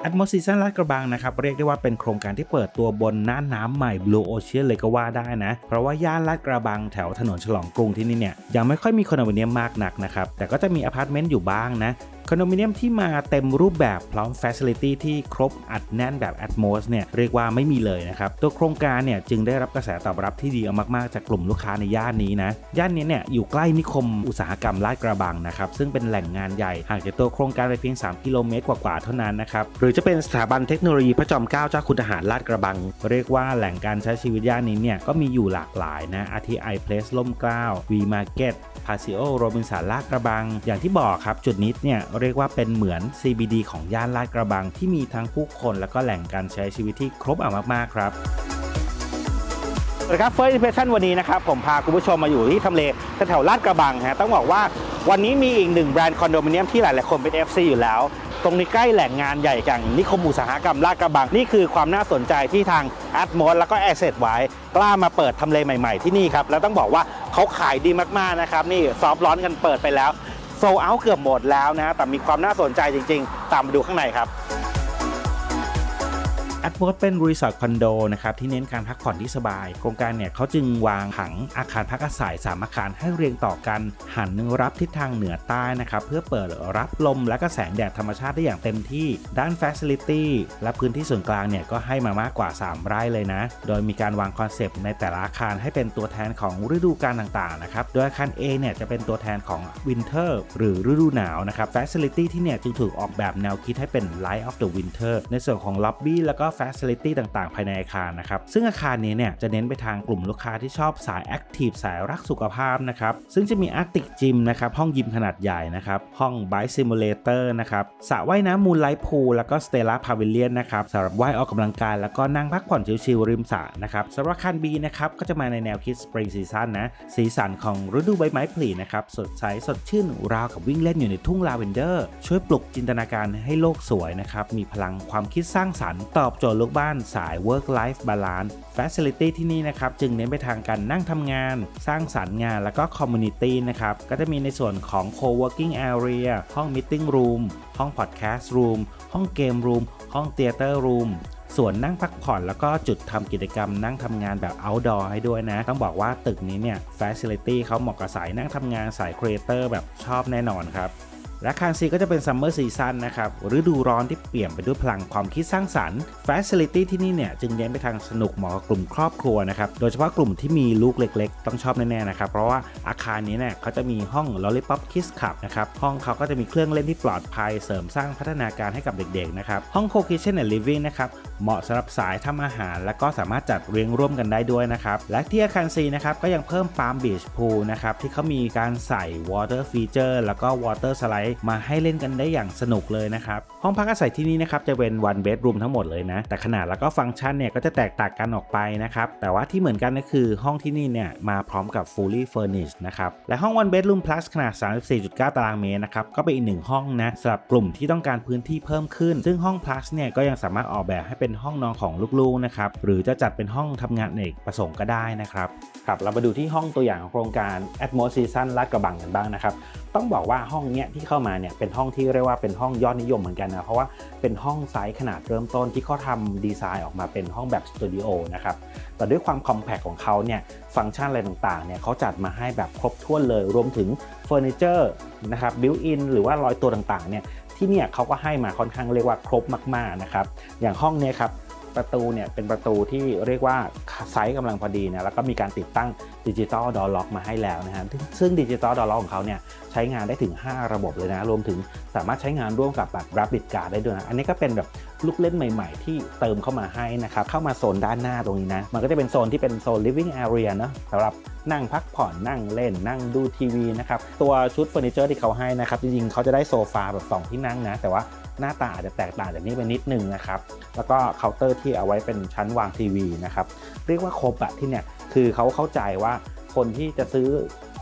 แอดมอสซีซันลาดกระบังนะครับเรียกได้ว่าเป็นโครงการที่เปิดตัวบนน่านน้ำใหม่ Blue Ocean เลยก็ว่าได้นะ เพราะว่าย่านลาดกระบังแถวถนนฉลองกรุงที่นี่เนี่ยยังไม่ค่อยมีคอนโดมิเนียมมากนักนะครับ แต่ก็จะมีอพาร์ตเมนต์อยู่บ้างนะ คอนโดมิเนียมที่มาเต็มรูปแบบพร้อม Facility ที่ครบอัดแน่นแบบ Atmos เนี่ยเรียกว่าไม่มีเลยนะครับ ตัวโครงการเนี่ยจึงได้รับกระแสตอบรับที่ดีเอามากๆ จากกลุ่มลูกค้าในย่านนี้นะ ย่านนี้เนี่ยอยู่ใกล้นิคมอุตสาหกรรมลาดกระบังนะครับ ซึ่งเป็นแหล่งงานใหญ่ห่างจากตัวโครงการไปเพียง 3 กิโลเมตรกว่าๆเท่านั้นนะครับ หรือจะเป็นสถาบันเทคโนโลยีพระจอมเกล้าเจ้าคุณทหารลาดกระบัง เรียกว่าแหล่งการใช้ชีวิตย่านนี้เนี่ยก็มีอยู่หลากหลายนะอาทิไอเพลสล่มเกล้า V Market พาซิโอโรบินสันลาดกระบัง อย่างที่บอกครับจุดนี้เนี่ยเรียกว่าเป็นเหมือน CBD ของย่านลาดกระบังที่มีทั้งผู้คนแล้วก็แหล่งการใช้ชีวิตที่ครบเอามากๆครับสวัสดีครับ First Impression วันนี้นะครับ ผมพาคุณผู้ชมมาอยู่ที่ทำเลแถวลาดกระบังฮะต้องบอกว่าวันนี้มีอีกหนึ่งแบรนด์คอนโดมิเนียมที่หลายๆคนเป็น FC อยู่แล้ว ตรงนี้ใกล้แหล่งงานใหญ่อย่างนิคมอุตสาหกรรมลาดกระบัง นี่คือความน่าสนใจที่ทาง a d m o s แล้วก็ Asset ไว้กล้ามาเปิดทำเลใหม่ ๆ ที่นี่ครับ แล้วต้องบอกว่าเขาขายดีมากๆนะครับ นี่ซอฟร้อนกันเปิดไปแล้ว โซเอาเกือบหมดแล้วนะแต่มีความน่าสนใจจริง ๆ ตามมาดูข้างในครับ แอดโพสเป็นรีสอร์ทคอนโดนะครับที่เน้นการพักผ่อนที่สบาย โครงการเนี่ยเขาจึงวางผังอาคารพักอาศัย 3 อาคารให้เรียงต่อกัน หันรับทิศทางเหนือใต้นะครับเพื่อเปิดรับลมและก็แสงแดดธรรมชาติได้อย่างเต็มที่ด้าน Facility และพื้นที่ส่วนกลางเนี่ยก็ให้มามากกว่า 3 ไร่เลยนะ โดยมีการวางคอนเซปต์ในแต่ละอาคารให้เป็นตัวแทนของฤดูกาลต่างๆนะครับโดยอาคาร A เนี่ยจะเป็นตัวแทนของ Winter หรือฤดูหนาวนะครับ Facility ที่เนี่ยจึงถูกออกแบบแนวคิดให้เป็น Light of the Winter ในส่วนของ Lobby แล้วก็ Facility ต่างๆ ภายในอาคารนะครับ ซึ่งอาคารนี้เนี่ยจะเน้นไปทางกลุ่มลูกค้าที่ชอบสาย Active สายรักสุขภาพนะครับ ซึ่งจะมี Arctic Gym นะครับ ห้องยิมขนาดใหญ่นะครับ ห้อง Bike Simulator นะครับสระว่ายน้ำ Moonlight Pool แล้วก็ Stella Pavilion นะครับสำหรับว่ายออกกำลังกายแล้วก็นั่งพักผ่อนชิลๆริมสระนะครับสำหรับอาคาร B นะครับก็จะมาในแนวคิด Spring Season นะสีสันของฤดูใบไม้ผลินะครับสดใสสดชื่นราวกับวิ่งเล่นอยู่ในทุ่งลาเวนเดอร์ ช่วยปลุกจินตนาการให้โลกสวยนะครับมีพลังความคิดสร้างสรรค์ตอบโจทย์ลูกบ้านสาย Work Life Balance Facility ที่นี่นะครับ จึงเน้นไปทางการนั่งทำงาน สร้างสรรค์งานแล้วก็ Community นะครับ ก็จะมีในส่วนของ Co-working Area ห้อง Meeting Room ห้อง Podcast Room ห้องเกม Room ห้อง Theater Room ส่วนนั่งพักผ่อนแล้วก็จุดทำกิจกรรมนั่งทำงานแบบ outdoor ให้ด้วยนะ ต้องบอกว่าตึกนี้เนี่ย facility เขาเหมาะกับสายนั่งทำงานสาย creator แบบชอบแน่นอนครับ และคางซีก็จะเป็นซัมเมอร์ซีซันนะครับฤดูร้อนที่เปลี่ยนไปด้วยพลังความคิดสร้างสรรค์ฟสิลิตี้ที่นี่เนี่ยจึงเน้นไปทางสนุกเหมาะกับกลุ่มครอบครัวนะครับ โดยเฉพาะกลุ่มที่มีลูกเล็กๆ ต้องชอบแน่ๆนะครับ เพราะว่าอาคารนี้เนี่ยเขาจะมีห้อง Lollipop Kids Club นะครับ ห้องเขาก็จะมีเครื่องเล่นที่ปลอดภัยเสริมสร้างพัฒนาการให้กับเด็กๆนะครับ ห้อง Co Kitchen and Living นะครับเหมาะสำหรับสายทำอาหาร และก็สามารถจัดเรียงร่วมกันได้ด้วยนะครับ และที่อาคารซีนะครับก็ยังเพิ่ม Palm Beach Pool นะครับที่เขามีการใส่ Water Feature แล้วก็ Water Slide มาให้เล่นกันได้อย่างสนุกเลยนะครับ ห้องพักอาศัยที่นี่นะครับจะเป็น one bedroom ทั้งหมดเลยนะ แต่ขนาดแล้วก็ฟังก์ชันเนี่ยก็จะแตกต่างกันออกไปนะครับ แต่ว่าที่เหมือนกันก็คือห้องที่นี่เนี่ยมาพร้อมกับ fully furnished นะครับ และห้อง one bedroom plus ขนาด 34.9 ตารางเมตรนะครับ ก็เป็นอีกหนึ่งห้องนะสำหรับกลุ่มที่ต้องการพื้นที่เพิ่มขึ้น ซึ่งห้อง plus เนี่ยก็ยังสามารถออกแบบให้เป็น็นห้องนอนของลูกๆนะครับหรือจะจัดเป็นห้องทำงานเอกประสงค์ก็ได้นะครับครับเรามาดูที่ห้องตัวอย่างของโครงการ Atmos Season ลาดกระบังกันบ้างนะครับต้องบอกว่าห้องเนี้ยที่เข้ามาเนี่ยเป็นห้องที่เรียกว่าเป็นห้องยอดนิยมเหมือนกันนะเพราะว่าเป็นห้องไซส์ขนาดเริ่มต้นที่เขาทำดีไซน์ออกมาเป็นห้องแบบสตูดิโอนะครับแต่ด้วยความคอมแพคของเขาเนี่ยฟังก์ชันอะไรต่างๆเนี่ยเขาจัดมาให้แบบครบถ้วนเลยรวมถึงเฟอร์นิเจอร์นะครับบิวอินหรือว่ารอยตัวต่างๆเนี่ย ที่เนี่ยเขาก็ให้มาค่อนข้างเรียกว่าครบมากๆนะครับอย่างห้องเนี้ยครับประตูเนี่ยเป็นประตูที่เรียกว่าไซส์กำลังพอดีนะแล้วก็มีการติดตั้งดิจิตอลดอล็อกมาให้แล้วนะฮะซึ่งซึ่งดิจิตอลดอล็อกของเขาเนี่ยใช้งานได้ถึง 5 ระบบเลยนะ รวมถึงสามารถใช้งานร่วมกับแบบ Rapid Guard ได้ด้วยนะ อันนี้ก็เป็นแบบ ลูกเล่นใหม่ ๆ ที่เติมเข้ามาให้นะครับเข้ามาโซนด้านหน้าตรงนี้นะ มันก็จะเป็นโซนที่เป็นโซน living area เนอะสำหรับนั่งพักผ่อนนั่งเล่นนั่งดูทีวีนะครับตัวชุดเฟอร์นิเจอร์ที่เขาให้นะครับจริงๆเขาจะได้โซฟาแบบสองที่นั่งนะ แต่ว่าหน้าตาอาจจะแตกต่างจากนี้ไปนิดนึงนะครับ แล้วก็เคาน์เตอร์ที่เอาไว้เป็นชั้นวางทีวีนะครับ เรียกว่าครบอะที่เนี่ย คือเขาเข้าใจว่าคนที่จะซื้อ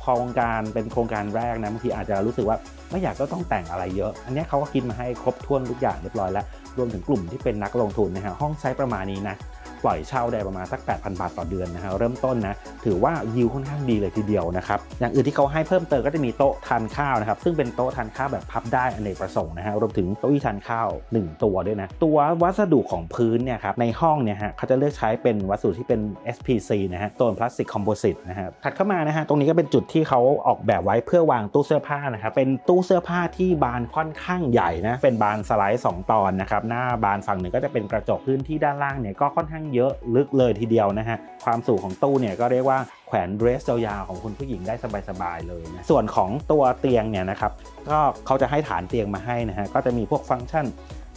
โครงการเป็นโครงการแรกนะบางทีอาจจะรู้สึกว่าไม่อยากก็ต้องแต่งอะไรเยอะ อันนี้เขาก็คิดมาให้ครบถ้วนทุกอย่างเรียบร้อยแล้ว รวมถึงกลุ่มที่เป็นนักลงทุนนะฮะห้องไซส์ประมาณนี้นะ ปล่อยเช่าได้ประมาณสัก 8,000 บาทต่อเดือนนะฮะเริ่มต้นนะถือว่ายิวค่อนข้างดีเลยทีเดียวนะครับอย่างอื่นที่เขาให้เพิ่มเติมก็จะมีโต๊ะทานข้าวนะครับซึ่งเป็นโต๊ะทานข้าวแบบพับได้อเนกประสงค์นะฮะรวมถึงเก้าอี้ทานข้าว 1 ตัวด้วยนะตัววัสดุของพื้นเนี่ยครับในห้องเนี่ยฮะเขาจะเลือกใช้เป็นวัสดุที่เป็น SPC นะฮะตัวพลาสติกคอมโพสิตนะฮะถัดเข้ามานะฮะตรงนี้ก็เป็นจุดที่เขาออกแบบไว้เพื่อวางตู้เสื้อผ้านะครับเป็นตู้เสื้อผ้าที่บานค่อนข้างใหญ่นะเป็นบานสไลด์ 2 ตอนนะครับหน้าบานฝั่งหนึ่งก็จะเป็นกระจกพื้นที่ด้านล่างเนี่ยก็ค่อนข้างเยอะลึกเลยทีเดียวนะฮะ ความสูงของตู้เนี่ยก็เรียกว่าแขวนเดรสยาวๆของคุณผู้หญิงได้สบายๆเลยนะส่วนของตัวเตียงเนี่ยนะครับก็เขาจะให้ฐานเตียงมาให้นะฮะก็จะมีพวกฟังก์ชัน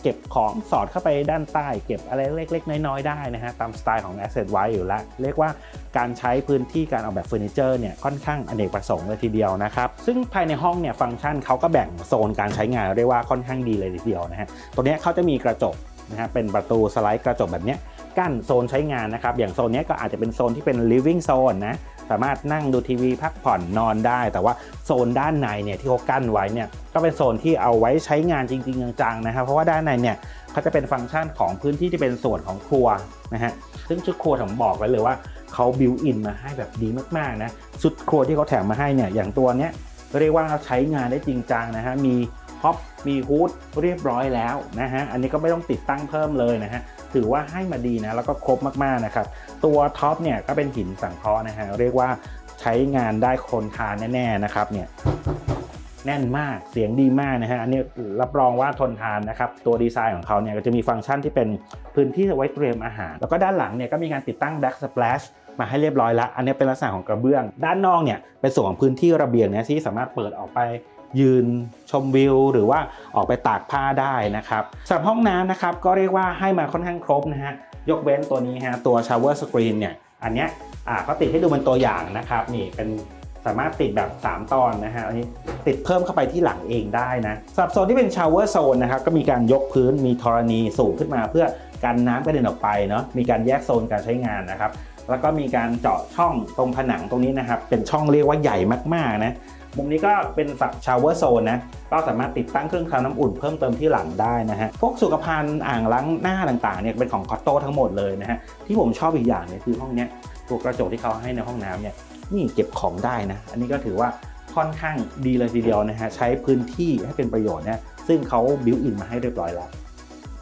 เก็บของสอดเข้าไปด้านใต้ เก็บอะไรเล็ก ๆ น้อย ๆ ได้นะฮะ ตามสไตล์ของ Asset ไว้อยู่แล้ว เรียกว่าการใช้พื้นที่การออกแบบเฟอร์นิเจอร์เนี่ยค่อนข้างอเนกประสงค์เลยทีเดียวนะครับ ซึ่งภายในห้องเนี่ยฟังก์ชันเขาก็แบ่งโซนการใช้งานเรียกว่าค่อนข้างดีเลยทีเดียวนะฮะ ตัวนี้เขาจะมีกระจกนะฮะเป็นประตูสไลด์กระจกแบบเนี้ย กั้นโซนใช้งานนะครับ อย่างโซนนี้ก็อาจจะเป็นโซนที่เป็น living zone นะ สามารถนั่งดูทีวีพักผ่อนนอนได้ แต่ว่าโซนด้านในเนี่ยที่เขากั้นไว้เนี่ย ก็เป็นโซนที่เอาไว้ใช้งานจริงๆจังๆนะครับ เพราะว่าด้านในเนี่ยเขาจะเป็นฟังก์ชันของพื้นที่ที่เป็นส่วนของครัวนะฮะ ซึ่งชุดครัวผมบอกไว้เลยว่าเขาบิวอินมาให้แบบดีมากๆนะ ชุดครัวที่เขาแถมมาให้เนี่ย อย่างตัวเนี้ยเรียกว่าใช้งานได้จริงจังนะฮะ มี พ็อปมีฮูดเรียบร้อยแล้วนะฮะ อันนี้ก็ไม่ต้องติดตั้งเพิ่มเลยนะฮะ ถือว่าให้มาดีนะ แล้วก็ครบมากๆนะครับ ตัวท็อปเนี่ยก็เป็นหินสังเคราะห์นะฮะ เรียกว่าใช้งานได้คนทานแน่ๆนะครับเนี่ยแน่นมากเสียงดีมากนะฮะอันนี้รับรองว่าทนทานนะครับ ตัวดีไซน์ของเขาเนี่ยก็จะมีฟังก์ชันที่เป็นพื้นที่ไว้เตรียมอาหาร แล้วก็ด้านหลังเนี่ยก็มีการติดตั้ง Back Splash มาให้เรียบร้อยแล้ว อันนี้เป็นลักษณะของกระเบื้อง ด้านนอกเนี่ยเป็นส่วนของพื้นที่ระเบียงเนี่ยที่สามารถเปิดออกไป ยืนชมวิว หรือว่าออกไปตากผ้าได้นะครับสำหรับห้องน้ำนะครับก็เรียกว่าให้มาค่อนข้างครบนะฮะยกเว้นตัวนี้ฮะตัว shower screen เนี่ยอันเนี้ยอ่าก็ติดให้ดูเป็นตัวอย่างนะครับนี่เป็นสามารถติดแบบ 3 ตอนนะฮะอันนี้ติดเพิ่มเข้าไปที่หลังเองได้นะสำหรับโซนที่เป็นชาวเวอร์โซนนะครับก็มีการยกพื้นมีธรณีสูงขึ้นมาเพื่อกันน้ำกระเด็นออกไปเนาะมีการแยกโซนการใช้งานนะครับแล้วก็มีการเจาะช่องตรงผนังตรงนี้นะครับเป็นช่องเรียกว่าใหญ่มากๆนะ มุมนี้ก็เป็นฝักชาวเวอร์โซนนะก็สามารถติดตั้งเครื่องทำน้ำอุ่นเพิ่มเติมที่หลังได้นะฮะพวกสุขภัณฑ์อ่างล้างหน้าต่างๆเนี่ยเป็นของคอตโต้ทั้งหมดเลยนะฮะที่ผมชอบอีกอย่างเนี่ยคือห้องเนี้ยตัวกระจกที่เขาให้ในห้องน้ำเนี่ยนี่เก็บของได้นะ อันนี้ก็ถือว่าค่อนข้างดีเลยทีเดียวนะฮะใช้พื้นที่ให้เป็นประโยชน์นะซึ่งเขาบิวอินมาให้เรียบร้อยแล้ว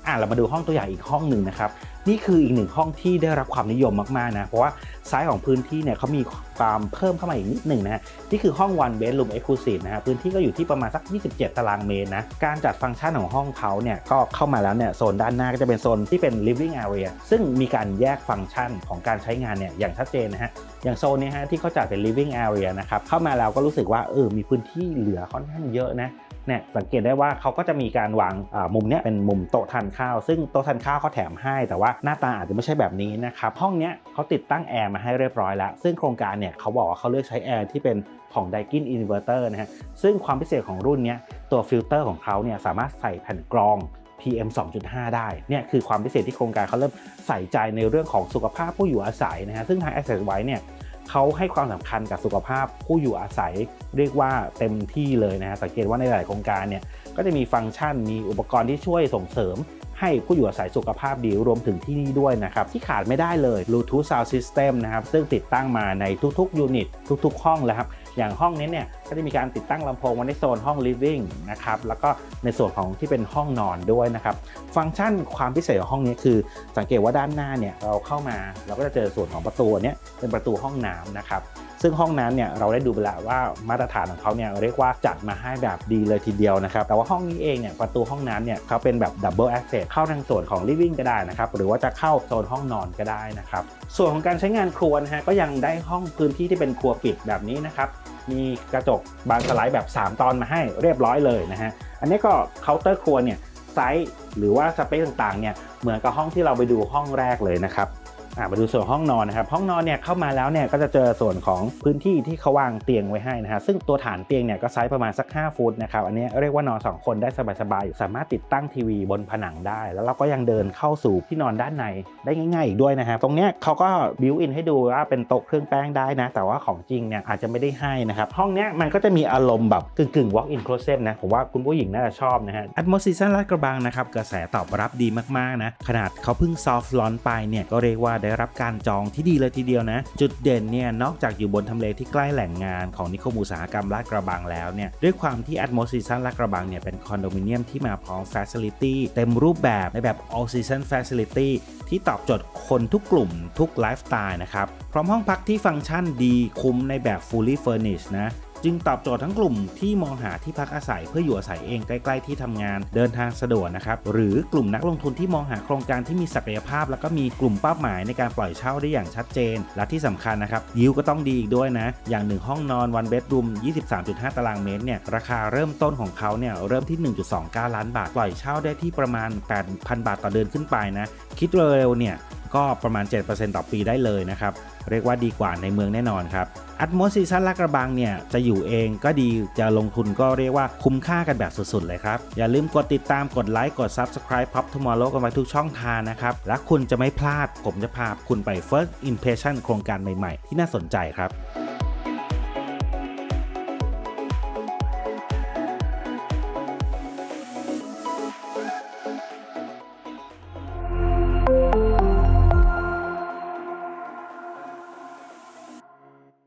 อะเรามาดูห้องตัวอย่างอีกห้องหนึ่งนะครับ นี่คืออีกหนึ่งห้องที่ได้รับความนิยมมากๆนะ เพราะว่าไซส์ของพื้นที่เนี่ยเขามีความเพิ่มเข้ามาอีกนิดหนึ่งนะฮะนี่คือห้อง one bedroom exclusive นะฮะพื้นที่ก็อยู่ที่ประมาณสัก 27 ตารางเมตรนะการจัดฟังก์ชันของห้องเขาเนี่ยก็เข้ามาแล้วเนี่ยโซนด้านหน้าก็จะเป็นโซนที่เป็น living area ซึ่งมีการแยกฟังก์ชันของการใช้งานเนี่ยอย่างชัดเจนนะฮะอย่างโซนนี้ฮะที่เขาจัดเป็น living area นะครับเข้ามาแล้วก็รู้สึกว่าเออมีพื้นที่เหลือค่อนข้างเยอะนะ เนี่ยสังเกตได้ว่าเขาก็จะมีการวางมุมเนี้ยเป็นมุมโต๊ะทานข้าว ซึ่งโต๊ะทานข้าวเขาแถมให้ แต่ว่าหน้าตาอาจจะไม่ใช่แบบนี้นะครับห้องเนี้ยเขาติดตั้งแอร์มาให้เรียบร้อยแล้ว ซึ่งโครงการเนี่ยเขาบอกว่าเขาเลือกใช้แอร์ที่เป็นของ Daikin Inverter นะฮะซึ่งความพิเศษของรุ่นเนี้ยตัวฟิลเตอร์ของเขาเนี่ยสามารถใส่แผ่นกรอง PM 2.5 ได้ เนี่ยคือความพิเศษที่โครงการเขาเริ่มใส่ใจในเรื่องของสุขภาพผู้อยู่อาศัยนะฮะ ซึ่งทาง Access ไว้เนี่ย เขาให้ความสำคัญกับสุขภาพผู้อยู่อาศัยเรียกว่าเต็มที่เลยนะฮะสังเกตว่าในหลายโครงการเนี่ยก็จะมีฟังก์ชันมีอุปกรณ์ที่ช่วยส่งเสริม ให้ผู้อยู่อาศัยสุขภาพดีรวมถึงที่นี่ด้วยนะครับ ที่ขาดไม่ได้เลย Bluetooth Sound System นะครับซึ่งติดตั้งมาในทุกๆยูนิตทุก ๆ ห้องแล้วครับ อย่างห้องนี้เนี่ยก็จะมีการติดตั้งลำโพงไว้ในโซนห้อง living นะครับแล้วก็ในส่วนของที่เป็นห้องนอนด้วยนะครับฟังก์ชันความพิเศษของห้องนี้คือ สังเกตว่าด้านหน้าเนี่ยเราเข้ามาเราก็จะเจอส่วนของประตูนเนี้ยเป็นประตูห้องน้ำนะครับ ซึ่งห้องน้ำเนี่ยเราได้ดูไปแล้วว่ามาตรฐานของเขาเนี่ยเรียกว่าจัดมาให้แบบดีเลยทีเดียวนะครับแต่ว่าห้องนี้เองเนี่ยประตูห้องน้ำเนี่ยเขาเป็นแบบดับเบิลแอคเซสเข้าทางส่วนของ living ก็ได้นะครับหรือว่าจะเข้าโซนห้องนอนก็ได้นะครับส่วนของการใช้งานครัวนะฮะก็ยังได้ห้องพื้นที่ที่เป็นครัวปิดแบบนี้นะครับมีกระจกบานสไลด์แบบ 3 ตอนมาให้เรียบร้อยเลยนะฮะอันนี้ก็เคาน์เตอร์ครัวเนี่ยไซส์หรือว่าสเปซต่างๆเนี่ยเหมือนกับห้องที่เราไปดูห้องแรกเลยนะครับ มาดูส่วนห้องนอนนะครับห้องนอนเนี่ยเข้ามาแล้วเนี่ยก็จะเจอส่วนของพื้นที่ที่เขาวางเตียงไว้ให้นะฮะซึ่งตัวฐานเตียงเนี่ยก็ไซส์ประมาณสัก 5 ฟุตนะครับอันนี้เรียกว่านอน 2 คนได้สบายๆสามารถติดตั้งทีวีบนผนังได้ แล้วเราก็ยังเดินเข้าสู่ที่นอนด้านในได้ง่าย ๆ อีกด้วยนะครับตรงเนี้ยเขาก็บิวอินให้ดูว่าเป็นโต๊ะเครื่องแป้งได้นะ แต่ว่าของจริงเนี่ยอาจจะไม่ได้ให้นะครับห้องเนี้ยมันก็จะมีอารมณ์แบบกึ่งๆ walk in closet นะผมว่าคุณผู้หญิงน่าจะชอบนะฮะ Atmos Season ลาดกระบังนะครับกระแสตอบรับดีมากๆนะขนาดเขาเพิ่ง soft launch ไปเนี่ยก็เรียกว่าได้รับการจองที่ดีเลยทีเดียวนะ จุดเด่นเนี่ยนอกจากอยู่บนทำเลที่ใกล้แหล่งงานของนิคมอุตสาหกรรมลาดกระบังแล้วเนี่ยด้วยความที่ Atmos Season ลาดกระบังเนี่ยเป็นคอนโดมิเนียมที่มาพร้อม Facility เต็มรูปแบบในแบบ All Season Facility ที่ตอบโจทย์คนทุกกลุ่มทุกไลฟ์สไตล์นะครับพร้อมห้องพักที่ฟังก์ชันดีคุ้มในแบบ fully furnished นะ จึงตอบโจทย์ทั้งกลุ่มที่มองหาที่พักอาศัยเพื่ออยู่อาศัยเองใกล้ๆที่ทำงานเดินทางสะดวกนะครับหรือกลุ่มนักลงทุนที่มองหาโครงการที่มีศักยภาพ แล้วก็มีกลุ่มเป้าหมายในการปล่อยเช่าได้อย่างชัดเจน และที่สำคัญนะครับยิวก็ต้องดีอีกด้วยนะ อย่างหนึ่งห้องนอน one bedroom 23.5 ตารางเมตรเนี่ยราคาเริ่มต้นของเขาเนี่ยเริ่มที่ 1.29 ล้านบาทปล่อยเช่าได้ที่ประมาณ 8,000 บาทต่อเดือนขึ้นไปนะคิดเร็วเนี่ย ก็ประมาณ 7%ต่อปีได้เลยนะครับ เรียกว่าดีกว่าในเมืองแน่นอนครับอัตโมซีซันลักระบังเนี่ยจะอยู่เองก็ดีจะลงทุนก็เรียกว่าคุ้มค่ากันแบบสุดๆเลยครับ อย่าลืมกดติดตามกดไลค์กด Subscribe Pop Tomorrow กันไว้ทุกช่องทางนะครับ และคุณจะไม่พลาด ผมจะพาคุณไป First Impression โครงการใหม่ๆ ที่น่าสนใจครับ